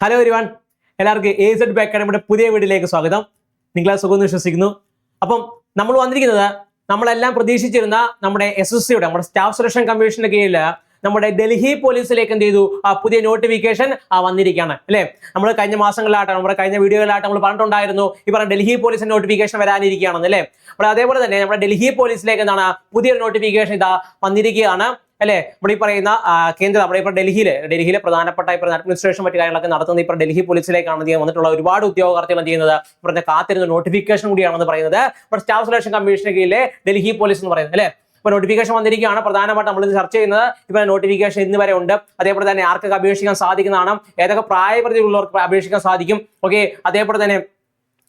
Hello ഒരുവാൻ എല്ലാവർക്കും A Z B അക്കാഡമിയുടെ പുതിയ വീഡിയോയിലേക്ക് സ്വാഗതം. നിങ്ങളെ സുഖം വിശ്വസിക്കുന്നു. അപ്പം നമ്മൾ വന്നിരിക്കുന്നത് നമ്മളെല്ലാം പ്രതീക്ഷിച്ചിരുന്ന നമ്മുടെ എസ് എസ് സിയുടെ നമ്മുടെ സ്റ്റാഫ് സെലക്ഷൻ കമ്മീഷന്റെ കീഴിൽ നമ്മുടെ ഡൽഹി പോലീസിലേക്ക് എന്ത് ചെയ്തു? ആ പുതിയ നോട്ടിഫിക്കേഷൻ ആ വന്നിരിക്കുകയാണ്. അല്ലേ? നമ്മൾ കഴിഞ്ഞ മാസങ്ങളിലായിട്ട് നമ്മുടെ കഴിഞ്ഞ വീഡിയോകളിലായിട്ട് നമ്മൾ പറഞ്ഞിട്ടുണ്ടായിരുന്നു. ഈ പറഞ്ഞ ഡൽഹി പോലീസിന്റെ നോട്ടിഫിക്കേഷൻ വരാനിരിക്കുകയാണെന്ന് അല്ലേ? അപ്പോൾ അതേപോലെ തന്നെ നമ്മുടെ ഡൽഹി പോലീസിലേക്ക് എന്താണ്? പുതിയൊരു നോട്ടിഫിക്കേഷൻ ഇതാ വന്നിരിക്കുകയാണ്. അല്ലേ? ഇവിടെ ഈ പറയുന്ന കേന്ദ്ര നമ്മുടെ ഇപ്പോൾ ഡൽഹിയിലെ ഡൽഹിയിലെ പ്രധാനപ്പെട്ട ഈ അഡ്മിനിസ്ട്രേഷൻ മറ്റു കാര്യങ്ങളൊക്കെ നടത്തുന്ന ഇപ്പോൾ ഡൽഹി പോലീസിലേക്കാണ് ചെയ്യാൻ വന്നിട്ടുള്ള ഒരുപാട് ഉദ്യോഗാർത്ഥികൾ എന്ത് ചെയ്യുന്നത്? പറഞ്ഞ കാത്തിരുന്ന നോട്ടിഫിക്കേഷൻ കൂടിയാണെന്ന് പറയുന്നത്. ഇപ്പൊ സ്റ്റാഫ് സെലക്ഷൻ കമ്മീഷന് കീഴിലെ ഡൽഹി പോലീസ് എന്ന് പറയുന്നത് അല്ലേ? ഇപ്പൊ നോട്ടിഫിക്കേഷൻ വന്നിരിക്കുകയാണ്. പ്രധാനമായിട്ട് നമ്മൾ ചർച്ച ചെയ്യുന്നത് ഇപ്പൊ നോട്ടിഫിക്കേഷൻ ഇന്ന് വരെ ഉണ്ട്. അതേപോലെ തന്നെ ആർക്കൊക്കെ അപേക്ഷിക്കാൻ സാധിക്കുന്നതാണ്. ഏതൊക്കെ പ്രായപരിധി ഉള്ളവർക്ക് അപേക്ഷിക്കാൻ സാധിക്കും? ഓക്കെ അതേപോലെ തന്നെ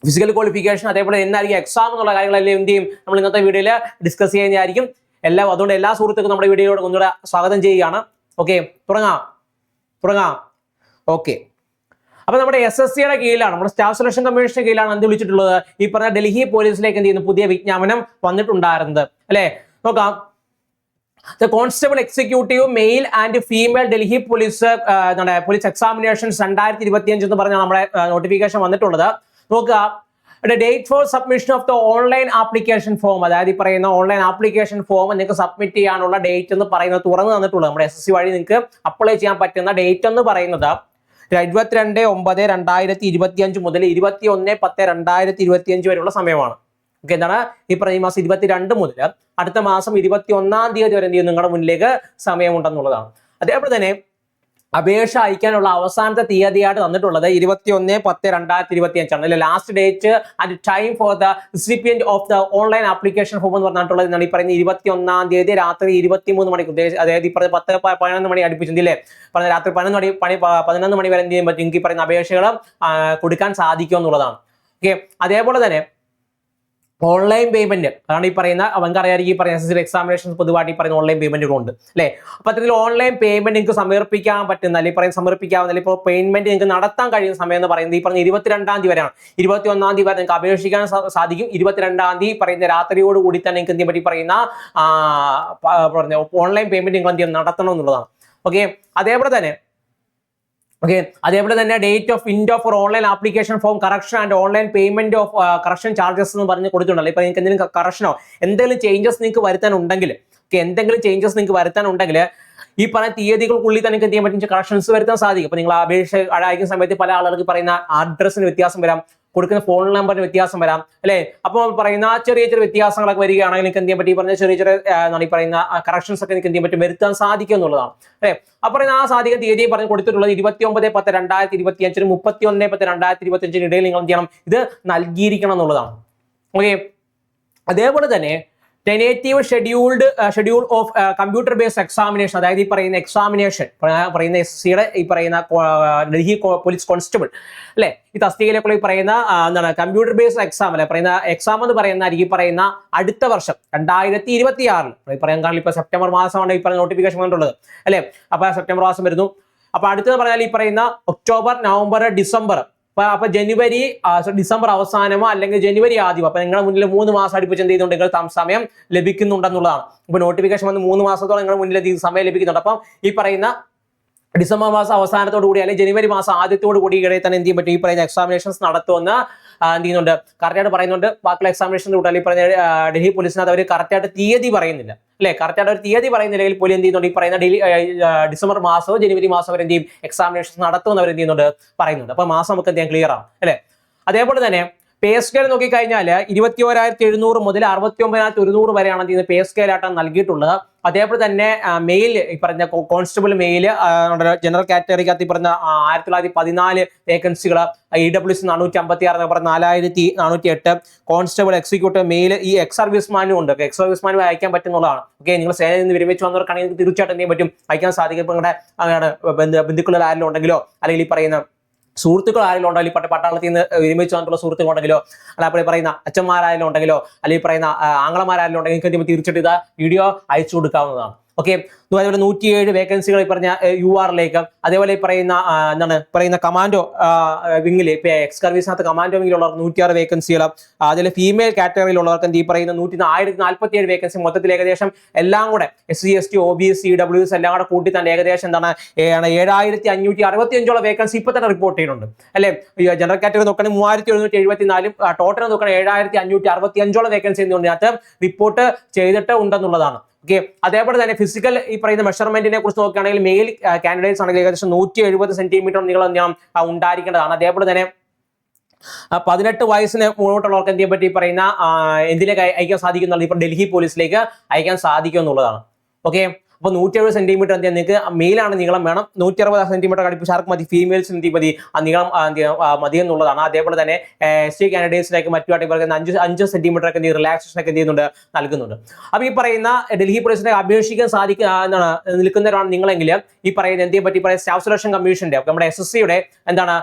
ഫിസിക്കൽ ക്വാളിഫിക്കേഷൻ അതേപോലെ എന്നായിരിക്കും എക്സാം എന്നുള്ള കാര്യങ്ങളെല്ലാം എന്ത് ചെയ്യും? നമ്മൾ ഇന്നത്തെ വീഡിയോയിൽ ഡിസ്കസ് ചെയ്യുന്നതായിരിക്കും. എല്ലാം അതുകൊണ്ട് എല്ലാ സുഹൃത്തുക്കും നമ്മുടെ വീഡിയോയോട് ഒന്നുകൂടെ സ്വാഗതം ചെയ്യുകയാണ്. ഓക്കെ തുടങ്ങാം. തുടങ്ങാം. ഓക്കെ അപ്പൊ നമ്മുടെ എസ് എസ് സിയുടെ കീഴിലാണ് നമ്മുടെ സ്റ്റാഫ് സെലക്ഷൻ കമ്മീഷന്റെ കീഴിലാണ് എന്ത് വിളിച്ചിട്ടുള്ളത്? ഈ പറഞ്ഞ ഡൽഹി പോലീസിലേക്ക് എന്ത് ചെയ്യുന്നു? പുതിയ വിജ്ഞാപനം വന്നിട്ടുണ്ടായിരുന്നത്. അല്ലെ? നോക്കാം. The constable executive male and female Delhi police police examination രണ്ടായിരത്തി ഇരുപത്തിയഞ്ച് എന്ന് പറഞ്ഞാൽ നമ്മുടെ നോട്ടിഫിക്കേഷൻ വന്നിട്ടുള്ളത്. നോക്കുക. Date for submission of the online application form അതായത് ഈ പറയുന്ന ഓൺലൈൻ ആപ്ലിക്കേഷൻ ഫോം നിങ്ങൾക്ക് സബ്മിറ്റ് ചെയ്യാനുള്ള ഡേറ്റ് എന്ന് പറയുന്നത് തുറന്നു തന്നിട്ടുള്ളത് നമ്മുടെ എസ് എസ് സി വഴി നിങ്ങൾക്ക് അപ്ലൈ ചെയ്യാൻ പറ്റുന്ന ഡേറ്റ് എന്ന് പറയുന്നത് ഇരുപത്തിരണ്ട് ഒമ്പത് രണ്ടായിരത്തി ഇരുപത്തി അഞ്ച് മുതൽ ഇരുപത്തി ഒന്ന് പത്ത് രണ്ടായിരത്തി ഇരുപത്തി അഞ്ച് വരെയുള്ള സമയമാണ്. ഓക്കെ എന്താണ്? ഈ പറഞ്ഞ മാസം ഇരുപത്തിരണ്ട് മുതൽ അടുത്ത മാസം ഇരുപത്തി ഒന്നാം തീയതി വരെ എന്ത് നിങ്ങളുടെ മുന്നിലേക്ക് സമയമുണ്ടെന്നുള്ളതാണ്. അതേപോലെ തന്നെ അപേക്ഷ അയക്കാനുള്ള അവസാനത്തെ തീയതിയായിട്ട് തന്നിട്ടുള്ളത് ഇരുപത്തി ഒന്ന് പത്ത് രണ്ടായിരത്തി ഇരുപത്തി അഞ്ചാണ് അല്ലെ last date and time for the recipient of the online application form എന്ന് പറഞ്ഞിട്ടുള്ളത് എന്നാണ് ഈ പറയുന്ന ഇരുപത്തി ഒന്നാം തീയതി രാത്രി ഇരുപത്തി മൂന്ന് മണിക്ക് അതായത് ഈ പറഞ്ഞ പത്ത് പതിനൊന്ന് മണി അടുപ്പിച്ചില്ലേ പറഞ്ഞ രാത്രി പതിനൊന്ന് മണി പണി പതിനൊന്ന് മണി വരെ എന്ത് ചെയ്യാൻ പറ്റും എനിക്ക് പറയുന്ന അപേക്ഷകൾ കൊടുക്കാൻ സാധിക്കും എന്നുള്ളതാണ് ഓക്കെ അതേപോലെ തന്നെ ഓൺലൈൻ പേയ്മെന്റ് അതാണ് ഈ പറയുന്ന അവർക്ക് അറിയാമായിരിക്കും ഈ പറയുന്ന എസ് എസ് എക്സാമിനേഷൻ പൊതുവായിട്ട് ഈ പറയുന്ന ഓൺലൈൻ പേയ്മെന്റുകളുണ്ട് അല്ലേ? അപ്പൊ അത്തരത്തിൽ ഓൺലൈൻ പേയ്മെന്റ് നിങ്ങൾക്ക് സമർപ്പിക്കാൻ പറ്റുന്ന അല്ലെങ്കിൽ പറയുന്ന സമർപ്പിക്കാവുന്ന അല്ലെങ്കിൽ ഇപ്പോൾ പേയ്മെന്റ് നിങ്ങൾക്ക് നടത്താൻ കഴിയുന്ന സമയം എന്ന് പറയുന്നത് ഈ പറഞ്ഞ ഇരുപത്തിരണ്ടാം തീയതി വരെയാണ്. ഇരുപത്തി ഒന്നാം തീയതി വരെ നിങ്ങൾക്ക് അപേക്ഷിക്കാൻ സാ- സാധിക്കും. ഇരുപത്തിരണ്ടാം തീയതി പറയുന്ന രാത്രിയോട് കൂടി തന്നെ നിങ്ങൾക്ക് എന്തിനെ പറ്റി പറയുന്ന പറഞ്ഞ ഓൺലൈൻ പേയ്മെന്റ് നിങ്ങൾ എന്ത് നടത്തണം എന്നുള്ളതാണ്. ഓക്കെ അതേപോലെ തന്നെ ഓക്കെ അതേപോലെ തന്നെ date of end of online application form correction and online payment of correction charges എന്ന് പറഞ്ഞ് കൊടുത്തിട്ടുണ്ടല്ലോ. ഇപ്പൊ നിങ്ങൾക്ക് എന്തെങ്കിലും കറക്ഷനോ എന്തെങ്കിലും ചേഞ്ചസ് നിങ്ങൾക്ക് വരുത്താനുണ്ടെങ്കിൽ ഓക്കെ എന്തെങ്കിലും ചേഞ്ചസ് നിങ്ങൾക്ക് വരുത്താൻ ഉണ്ടെങ്കിൽ ഈ പറഞ്ഞ തീയതികൾക്കുള്ളിൽ തന്നെ എന്ത് ചെയ്യാൻ പറ്റും? കറക്ഷൻസ് വരുത്താൻ സാധിക്കും. അപ്പൊ നിങ്ങൾ അപേക്ഷ അയക്കുന്ന സമയത്ത് പല ആളുകൾക്ക് പറയുന്ന അഡ്രസ്സിന് വ്യത്യാസം വരാം. കൊടുക്കുന്ന ഫോൺ നമ്പറിന് വ്യത്യാസം വരാം. അല്ലേ? അപ്പോൾ പറയുന്ന ചെറിയ ചെറിയ വ്യത്യാസങ്ങളൊക്കെ വരികയാണെങ്കിൽ നിങ്ങൾക്ക് എന്ത് ചെയ്യാൻ പറ്റും? പറഞ്ഞ ചെറിയ ചെറിയ എന്താണ് പറയുന്ന കറക്ഷൻസ് ഒക്കെ നിങ്ങൾക്ക് എന്ത് ചെയ്യാൻ പറ്റും? വരുത്താൻ സാധിക്കും എന്നുള്ളതാണ്. അല്ലേ? അപ്പൊ പറയുന്ന ആ സാധിക്കുന്ന തീയതി പറഞ്ഞ് കൊടുത്തിട്ടുള്ളത് ഇരുപത്തി ഒമ്പത് പത്ത് രണ്ടായിരത്തി ഇരുപത്തി അഞ്ചിന് മുപ്പത്തി ഒന്ന് പത്ത് രണ്ടായിരത്തി ഇരുപത്തി അഞ്ചിന് ഇടയിൽ നിങ്ങൾ എന്ത് ചെയ്യണം? ഇത് നൽകിയിരിക്കണം എന്നുള്ളതാണ്. ഓക്കെ? അതേപോലെ തന്നെ tentative scheduled schedule of computer based examination അതായത് ഈ പറയുന്ന എക്സാമിനേഷൻ പറയുന്ന എസ് സിയുടെ ഈ പറയുന്ന ഡൽഹി പോലീസ് കോൺസ്റ്റബിൾ അല്ലെ? ഈ തസ്തികയിലേക്കുള്ള ഈ പറയുന്ന എന്താണ് കമ്പ്യൂട്ടർ ബേസ്ഡ് എക്സാം അല്ലെ? പറയുന്ന എക്സാം എന്ന് പറയുന്ന ഈ പറയുന്ന അടുത്ത വർഷം രണ്ടായിരത്തി ഇരുപത്തി ആറിൽ ഈ പറയാൻ കാരണം ഇപ്പൊ സെപ്റ്റംബർ മാസമാണ് ഈ പറയുന്ന നോട്ടിഫിക്കേഷൻ കണ്ടുള്ളത് അല്ലെ? അപ്പൊ സെപ്റ്റംബർ മാസം വരുന്നു. അപ്പൊ അടുത്തത് പറഞ്ഞാൽ ഈ പറയുന്ന ഒക്ടോബർ നവംബർ ഡിസംബർ അപ്പൊ ജനുവരി ഡിസംബർ അവസാനമോ അല്ലെങ്കിൽ ജനുവരി ആദ്യമോ? അപ്പൊ നിങ്ങളുടെ മുന്നിൽ മൂന്ന് മാസം അടുപ്പിച്ച് എന്ത് ചെയ്യുന്നുണ്ട്? നിങ്ങൾ സമയം ലഭിക്കുന്നുണ്ടെന്നുള്ളതാണ്. ഇപ്പൊ നോട്ടിഫിക്കേഷൻ വന്ന് മൂന്ന് മാസത്തോളം നിങ്ങളുടെ മുന്നിൽ സമയം ലഭിക്കുന്നുണ്ട്. അപ്പം ഈ പറയുന്ന ഡിസംബർ മാസം അവസാനത്തോടു കൂടി അല്ലെങ്കിൽ ജനുവരി മാസം ആദ്യത്തോടു കൂടി ഇടയിൽ തന്നെ എന്ത് ചെയ്യാൻ പറ്റും? ഈ പറയുന്ന എക്സാമിനേഷൻസ് നടത്തുമെന്ന് എന്ത് ചെയ്യുന്നുണ്ട്? കറക്റ്റായിട്ട് പറയുന്നുണ്ട്. ബാക്കിയുള്ള എക്സാമിനേഷൻ കൂട്ടാൽ ഈ പറഞ്ഞ ഡൽഹി പോലീസിനകത്ത് അവർ കറക്റ്റായിട്ട് തീയതി പറയുന്നില്ല. അല്ലെ? കറക്റ്റായിട്ട് ഒരു തീയതി പറയുന്നില്ലെങ്കിൽ പോലും എന്ത് ചെയ്യുന്നുണ്ട്? ഈ പറയുന്ന ഡെയിലി ഡിസംബർ മാസമോ ജനുവരി മാസം വരെ ചെയ്യും? എക്സാമിനേഷൻ നടത്തുമെന്ന് ചെയ്യുന്നുണ്ട്? പറയുന്നുണ്ട്. അപ്പൊ മാസം നമുക്ക് എന്ത് ചെയ്യാൻ ക്ലിയർ ആവും. അല്ലെ? അതേപോലെ തന്നെ പേ സ്കെയിൽ നോക്കിക്കഴിഞ്ഞാൽ ഇരുപത്തി ഓരായിരത്തി എഴുന്നൂറ് മുതൽ അറുപത്തി ഒമ്പതിനായിരത്തി ഒരുന്നൂറ് വരെയാണ് ഇന്ന് പേ സ്കെയിലായിട്ട് നൽകിയിട്ടുള്ളത്. അതേപോലെ തന്നെ മെയിൽ ഈ പറഞ്ഞ കോൺസ്റ്റബിൾ മെയിൽ ജനറൽ കാറ്റഗറിക്കകത്ത് ഈ പറഞ്ഞ ആയിരത്തി തൊള്ളായിരത്തി പതിനാല് വേക്കൻസികൾ ഇ ഡബ്ല്യു സി നാനൂറ്റി അമ്പത്തി ആറ് പറഞ്ഞ നാലായിരത്തി നാനൂറ്റി എട്ട് കോൺസ്റ്റബിൾ എക്സിക്യൂട്ടീവ് മെയിൽ ഈ എക്സ് സർവീസ്മാനും ഉണ്ട്. എക്സ് സർവീസ്മാനും അയക്കാൻ പറ്റുന്നതാണ് ഓക്കെ നിങ്ങൾ സേനയിൽ നിന്ന് വിരമിച്ച് വന്നവർക്കാണെങ്കിൽ തീർച്ചയായിട്ടും എന്തെങ്കിലും പറ്റും? അയക്കാൻ സാധിക്കും. നിങ്ങളുടെ ബന്ധുക്കളിൽ ആരെങ്കിലും ഉണ്ടെങ്കിലോ അല്ലെങ്കിൽ ഈ പറയുന്ന സുഹൃത്തുക്കൾ ആരെങ്കിലും ഉണ്ടോ? പട്ട പട്ടാളത്തിൽ നിന്ന് ഒരുമിച്ച് വന്നിട്ടുള്ള സുഹൃത്തുക്കൾ ഉണ്ടെങ്കിലോ? അല്ല അപ്പോൾ പറയുന്ന അച്ഛന്മാരായാലും ഉണ്ടെങ്കിലോ? അല്ലെങ്കിൽ പറയുന്ന ആംഗ്ലമാരായാലും ഉണ്ടെങ്കിൽ തീർച്ചയായിട്ടും ഇതാ വീഡിയോ അയച്ചു കൊടുക്കാവുന്നതാണ്. ഓക്കെ അതുപോലെ നൂറ്റിയേഴ് വേക്കൻസികൾ ഈ പറഞ്ഞ യു ആറിലേക്ക് അതേപോലെ പറയുന്ന എന്താണ് പറയുന്ന കമാൻഡോ വിങ്ങിൽ ഇപ്പൊ എക്സ് സർവീസിനകത്ത് കമാൻഡോ വിങ്ങിലുള്ളവർ നൂറ്റിയാറ് വേക്കൻസികൾ അതിൽ ഫീമെയിൽ കാറ്റഗറിയിലുള്ളവർക്ക് എന്ത് ഈ പറയുന്ന നൂറ്റി ആയിരത്തി നാൽപ്പത്തി ഏഴ് വേക്കൻസി മൊത്തത്തിൽ ഏകദേശം എല്ലാം കൂടെ S C S T O B S C W S എല്ലാം കൂടെ കൂട്ടി തന്നെ ഏകദേശം എന്താണ് ഏഴായിരത്തി അഞ്ഞൂറ്റി അറുപത്തി അഞ്ചോളം വേക്കൻസി ഇപ്പൊ തന്നെ റിപ്പോർട്ട് ചെയ്യുന്നുണ്ട് അല്ലെ? ജനറൽ കാറ്റഗറി നോക്കണേ മൂവായിരത്തി എഴുന്നൂറ്റി എഴുപത്തിനാലും ടോട്ടൽ നോക്കണേ ഏഴായിരത്തി അഞ്ഞൂറ്റി അറുപത്തി അഞ്ചോളം വേക്കൻസി ഇതിനകത്ത് റിപ്പോർട്ട് ചെയ്തിട്ട് ഉണ്ടെന്നുള്ളതാണ്. ഓക്കെ അതേപോലെ തന്നെ ഫിസിക്കൽ ഈ പറയുന്ന മെഷർമെന്റിനെ കുറിച്ച് നോക്കുകയാണെങ്കിൽ മെയിൽ കാൻഡിഡേറ്റ്സ് ആണെങ്കിൽ ഏകദേശം നൂറ്റി എഴുപത് സെന്റിമീറ്റർ നീളം നീളം ഉണ്ടായിരിക്കേണ്ടതാണ്. അതേപോലെ തന്നെ പതിനെട്ട് വയസ്സിന് മുന്നോട്ടുള്ളവർക്ക് എന്തിനെ പറ്റി പറയുന്ന എന്തിലേക്ക് അയ- അയക്കാൻ സാധിക്കുന്നുള്ളത് ഇപ്പൊ ഡൽഹി പോലീസിലേക്ക് അയക്കാൻ സാധിക്കും എന്നുള്ളതാണ് ഓക്കെ അപ്പൊ നൂറ്റി എഴുപത് സെന്റിമീറ്റർ എന്താ നിങ്ങൾക്ക് മെയിലാണ് നീളം വേണം. നൂറ്റി അറുപത് സെന്റിമീറ്റർ കടിപ്പിച്ച് ആർക്ക് മതി ഫീമെയിൽസ് എന്ത് മതി? ആ നീളം മതി എന്നുള്ളതാണ്. അതേപോലെ തന്നെ എസ് ടി കാൻഡിഡേറ്റ്സിലേക്ക് മറ്റുമായിട്ട് ഇവർക്ക് അഞ്ച് അഞ്ച് സെന്റിമീറ്റർ ഒക്കെ റിലാക്സേഷൻ ഒക്കെ എന്ത് ചെയ്യുന്നുണ്ട്? നൽകുന്നുണ്ട്. അപ്പോൾ ഈ പറയുന്ന ഡൽഹി പോലീസിനെ അപേക്ഷിക്കാൻ സാധിക്കുക എന്താണ് നിൽക്കുന്നവരാണ് നിങ്ങളെങ്കിൽ ഈ പറയുന്ന എന്തിനെ പറ്റി? പറയുന്ന സ്റ്റാഫ് സെലക്ഷൻ കമ്മീഷന്റെ നമ്മുടെ എസ് എസ് സിയുടെ എന്താണ്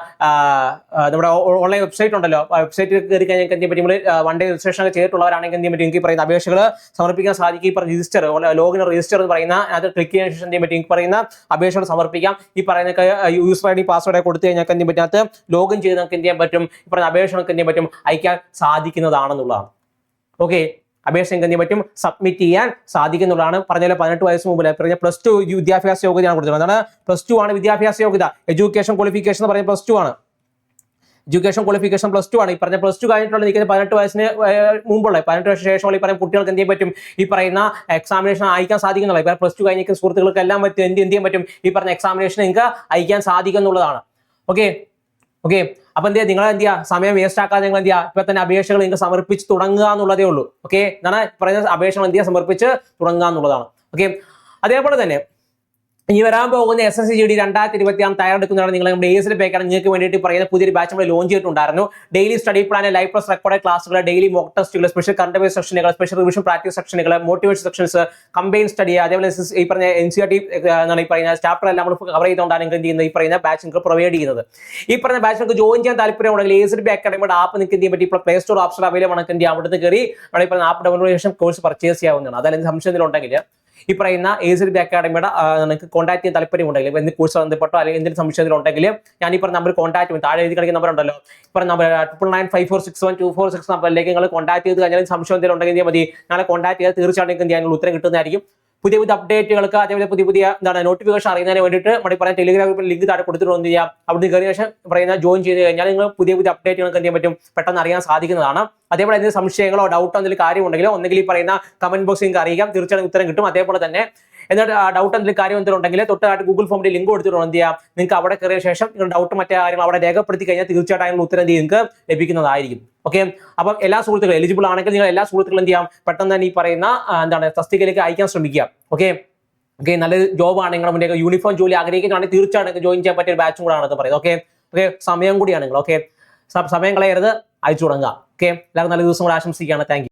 നമ്മുടെ ഓൺലൈൻ വെബ്സൈറ്റ് ഉണ്ടല്ലോ. വെബ്സൈറ്റിൽ കയറി കഴിഞ്ഞാൽ എന്തിനെ പറ്റി? വൺ ഡേ രജിസ്ട്രേഷൻ ഒക്കെ ചെയ്തിട്ടുള്ളവരാണെങ്കിൽ എന്തിനെ പറ്റി? എനിക്ക് പറയുന്ന അപേക്ഷകൾ സമർപ്പിക്കാൻ സാധിക്കും. ഈ പറഞ്ഞ രജിസ്റ്റർ ലോഗിൻ രജിസ്റ്റർ എന്ന് പറയുന്ന അത് ക്ലിക്ക് ചെയ്യുന്ന ശേഷം എന്തിനെ പറ്റും പറയുന്ന അപേക്ഷകൾ സമർപ്പിക്കാം. ഈ പറയുന്ന യൂസർ ഐ ഡി പാസ്വേഡ് കൊടുത്തു കഴിഞ്ഞാൽ എന്തിനെ പറ്റും അത് ലോഗിൻ ചെയ്ത് നമുക്ക് എന്ത് ചെയ്യാൻ പറ്റും? ഈ പറയുന്ന അപേക്ഷകൾക്ക് എന്ത് ചെയ്യാൻ പറ്റും? അയക്കാൻ സാധിക്കുന്നതാണെന്നുള്ളതാണ്. ഓക്കെ അപേക്ഷ എന്ത് ചെയ്യാൻ പറ്റും? സബ്മിറ്റ് ചെയ്യാൻ സാധിക്കുന്നുള്ളതാണ് പറഞ്ഞ പോലെ പതിനെട്ട് വയസ്സ് മുമ്പ് പറഞ്ഞ പ്ലസ് ടു വിദ്യാഭ്യാസ യോഗ്യതയാണ് കൊടുത്തത് അതാണ് പ്ലസ് ടു ആണ് വിദ്യാഭ്യാസ യോഗ്യത. എഡ്യൂക്കേഷൻ ക്വാളിഫിക്കേഷൻ എന്ന് പറയുന്നത് പ്ലസ് ടു ആണ്. എഡ്യൂക്കേഷൻ ക്വാളിഫിക്കേഷൻ പ്ലസ് ടു ആണ്. ഈ പറഞ്ഞ പ്ലസ് ടു കഴിഞ്ഞിട്ടുള്ള നിൽക്കുന്ന പതിനെട്ട് വയസ്സിന് മുമ്പുള്ള പതിനെട്ട് വയസ്സിന് ശേഷമുള്ള ഈ പറയുന്ന കുട്ടികൾക്ക് എന്ത് ചെയ്യാൻ പറ്റും? ഈ പറയുന്ന എക്സാമിനേഷൻ അയക്കാൻ സാധിക്കുന്നുള്ള ഇപ്പം പ്ലസ് ടു കഴിഞ്ഞ സുഹൃത്തുക്കൾക്ക് എല്ലാം പറ്റും എന്ത് എന്ത് ചെയ്യാൻ പറ്റും? ഈ പറഞ്ഞ എക്സാമിനേഷൻ നിങ്ങൾക്ക് അയക്കാൻ സാധിക്കുന്നുള്ളതാണ് ഓക്കെ ഓക്കെ അപ്പൊ എന്ത് നിങ്ങൾ എന്ത് ചെയ്യുക? സമയം വേസ്റ്റ് ആക്കാതെ നിങ്ങൾ എന്ത് ചെയ്യുക? ഇപ്പൊ തന്നെ അപേക്ഷകൾ നിങ്ങൾക്ക് സമർപ്പിച്ച് തുടങ്ങുക എന്നുള്ളതേ ഉള്ളൂ. ഓക്കെ എന്നാണ് പറയുന്ന അപേക്ഷകൾ എന്ത് ചെയ്യുക? സമർപ്പിച്ച് തുടങ്ങുക എന്നുള്ളതാണ്. ഓക്കെ അതേപോലെ തന്നെ ഇനി വരാൻ പോകുന്ന S S C G D രണ്ടായിരത്തി ഇരുപത്തി ആറ് തയ്യാറെടുക്കുന്നതാണ് നിങ്ങൾ നമ്മുടെ എസ് പേക്കാണ് നിങ്ങൾക്ക് വേണ്ടിയിട്ട് പറയുന്ന പുതിയൊരു ബാച്ച് നമ്മൾ ലോഞ്ച് ചെയ്തിട്ടുണ്ടായിരുന്നു. Daily study plan life plus record ക്ലാസ്സുകൾ ഡെയിലി മോക്ക് ടെസ്റ്റുകൾ സ്പെഷ്യൽ കറണ്ട് ബേസ് സെക്ഷനുകൾ സ്പെഷ്യൽ റിവിഷൻ പ്രാക്ടീസ് സെക്ഷനുകൾ മോട്ടിവേഷൻ സെക്ഷൻസ് കമ്പൈൻ സ്റ്റഡി അതേപോലെ ഈ പറഞ്ഞ എൻ സി ആർ ടി എന്നാണ് ഈ പറയുന്ന ചാപ്റ്റർ എല്ലാം നമ്മൾ കവർ ചെയ്തുകൊണ്ടാണ് എന്ത് ചെയ്യുന്നത്? ഈ പറയുന്ന ബാച്ച് നിങ്ങൾക്ക് പ്രൊവൈഡ് ചെയ്യുന്നത്. ഈ പറഞ്ഞ ബാച്ച് നിങ്ങൾക്ക് ജോയിൻ ചെയ്യാൻ താല്പര്യമുണ്ടെങ്കിൽ എസ് ബി അക്കാഡമിയുടെ ആപ്പ് നിങ്ങൾക്ക് ചെയ്യാൻ പറ്റി? ഇപ്പോൾ പ്ലേ സ്റ്റോർ ഓപ്ഷൻ അവൈലബിൾ ആണ് അവിടുന്ന് കയറി നമ്മുടെ ഈ പറഞ്ഞ ആപ്പ് ഡൗൺലോഡ് ശേഷം കോഴ്സ് പർച്ചേസ് ചെയ്യാവുന്നതാണ്. അതല്ലെങ്കിൽ സംശയത്തിലുണ്ടെങ്കിൽ ഈ പറയുന്ന എ സി ബി അക്കാഡമിയുടെ നിങ്ങൾക്ക് കോൺടാക്ട് ചെയ്യാൻ താല്പര്യമുണ്ടെങ്കിൽ എന്ത് കോഴ്സ് ബന്ധപ്പെട്ടോ അല്ലെങ്കിൽ എന്തെങ്കിലും സംശയത്തിലുണ്ടെങ്കിൽ ഞാൻ ഈ പറഞ്ഞ നമ്പർ കോൺടാക്ട് ചെയ്യും. താഴെ എഴുതി കളിക്കുന്ന നമ്പർ ഉണ്ടല്ലോ. ഇപ്പം number triple nine five four six one two four six നമ്പറിലേക്ക് നിങ്ങൾ കോൺടാക്ട് ചെയ്ത് കഴിഞ്ഞാൽ സംശയം എന്തെങ്കിലും ഉണ്ടെങ്കിൽ മതി? ഞങ്ങളെ കോൺടാക്ട് ചെയ്താൽ തീർച്ചയായിട്ടും എന്ത് ചെയ്യാനുള്ള ഉത്തരം കിട്ടുന്നതായിരിക്കും. പുതിയ പുതിയ അപ്ഡേറ്റുകൾക്ക് അതേപോലെ പുതിയ പുതിയ എന്താണ് നോട്ടിഫിക്കേഷൻ അറിയുന്നതിന് വേണ്ടിയിട്ട് നമ്മുടെ പറയാൻ ടെലിഗ്രാം ഗ്രൂപ്പിൽ ലിങ്ക് താഴെ കൊടുത്തിട്ടുണ്ട് എന്ത് ചെയ്യാം? അവിടുന്ന് കയറിയ ശേഷം പറയുന്ന ജോയിൻ ചെയ്ത് കഴിഞ്ഞാൽ നിങ്ങൾ പുതിയ പുതിയ അപ്ഡേറ്റുകൾക്ക് എന്ത് ചെയ്യാൻ പറ്റും? പെട്ടെന്ന് അറിയാൻ സാധിക്കുന്നതാണ്. അതേപോലെ എന്തെങ്കിലും സംശയങ്ങളോ ഡൗട്ടോ എന്തെങ്കിലും കാര്യമുണ്ടെങ്കിലോ ഒന്നെങ്കിൽ ഈ പറയുന്ന കമന്റ് ബോക്സിൽ നിങ്ങൾക്ക് അറിയിക്കാം. തീർച്ചയായും ഉത്തരം കിട്ടും. അതേപോലെ തന്നെ എന്നിട്ട് ആ ഡൗട്ട് എന്തെങ്കിലും കാര്യം എന്തെങ്കിലും ഉണ്ടെങ്കിൽ തൊട്ടായിട്ട് ഗൂഗിൾ ഫോമിന്റെ ലിങ്ക് കൊടുത്തിട്ടുണ്ട് എന്ത് ചെയ്യാം? നിങ്ങൾക്ക് അവിടെ കയറിയ ശേഷം നിങ്ങൾ ഡൗട്ട് മറ്റേ കാര്യങ്ങൾ അവിടെ രേഖപ്പെടുത്തി കഴിഞ്ഞാൽ തീർച്ചയായിട്ടും അതിനുള്ള ഉത്തരം നിങ്ങൾക്ക് ലഭിക്കുന്നതായിരിക്കും. ഓക്കെ അപ്പം എല്ലാ സുഹൃത്തുക്കളും എലിജിബിൾ ആണെങ്കിൽ നിങ്ങൾ എല്ലാ സുഹൃത്തുക്കളും എന്ത് ചെയ്യാം? പെട്ടെന്ന് തന്നെ ഈ പറയുന്ന എന്താണ് തസ്തികയിലേക്ക് അയക്കാൻ ശ്രമിക്കുക. ഓക്കെ ഓക്കെ നല്ലൊരു ജോബ് ആണ് നിങ്ങളുടെ മുന്നേ യൂണിഫോം ജോലി ആഗ്രഹിക്കുകയാണെങ്കിൽ തീർച്ചയായിട്ടും ജോയിൻ ചെയ്യാൻ പറ്റിയ ഒരു ബാച്ചും കൂടെ ആണെന്ന് പറയുന്നത്. ഓക്കെ ഓക്കെ സമയം കൂടിയാണ് നിങ്ങൾ. ഓക്കെ സമയം കളയരുത്. അയച്ചു തുടങ്ങുക. ഓക്കെ എല്ലാവർക്കും നല്ല ദിവസം കൂടെ ആശംസിക്കുകയാണ്. താങ്ക്